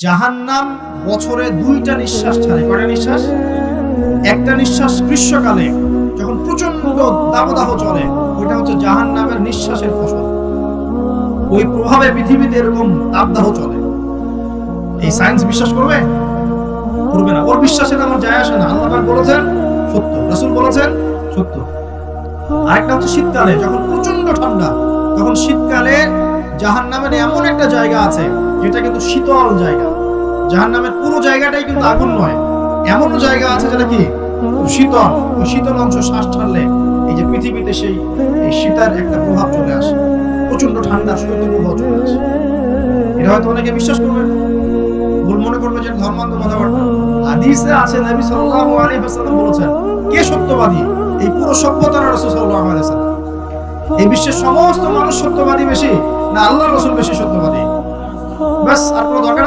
জাহান্নাম বছরে দুইটা নিঃশ্বাস ছাড়ে। কয়টা নিঃশ্বাস? একটা নিঃশ্বাস গ্রীষ্মকালে, যখন প্রচণ্ড দাবদাহ চলে, ওইটা হচ্ছে জাহান্নামের নিঃশ্বাসের ফসল। ওই প্রভাবে পৃথিবীতে এরকম তাপদাহ চলে। এই সায়েন্স বিশ্বাস করবে? করবে না। ওর বিশ্বাসে আমার যায় আসে না। আল্লাহ বলেছেন, সত্য। রাসূল বলেছেন, সত্য। আরেকটা হচ্ছে শীতকালে, যখন প্রচণ্ড ঠান্ডা, তখন শীতকালে জাহান্নামের এমন একটা জায়গা আছে, যেটা কিন্তু শীতল জায়গা। জাহান্নামের পুরো জায়গাটাই কিন্তু আগুন নয়। এমন জায়গা আছে যেটা কি? শীতল। ওই শীতল অংশ শ্বাস ছাড়লে এই যে পৃথিবীতে সেই, এই শীতার একটা প্রভাব চলে আসে। প্রচণ্ড ঠান্ডা শৈত্য প্রভাব চলে আসে। এটা হয়তো অনেকে বিশ্বাস করবে ভুল মনে করবে যে ধর্মান্ত কথাবার্তা। হাদিসে আছে, নবী সাল্লাল্লাহু আলাইহি ওয়াসাল্লাম বলেছেন, কে সত্যবাদী? এই পুরো সভ্যতার রাসূল সাল্লাল্লাহু আলাইহি ওয়াসাল্লাম। এই বিশ্বের সমস্ত মানুষ সত্যবাদী বেশি। না আল্লাহর রসুল বেশি সত্যবাদী। বাস আর দরকার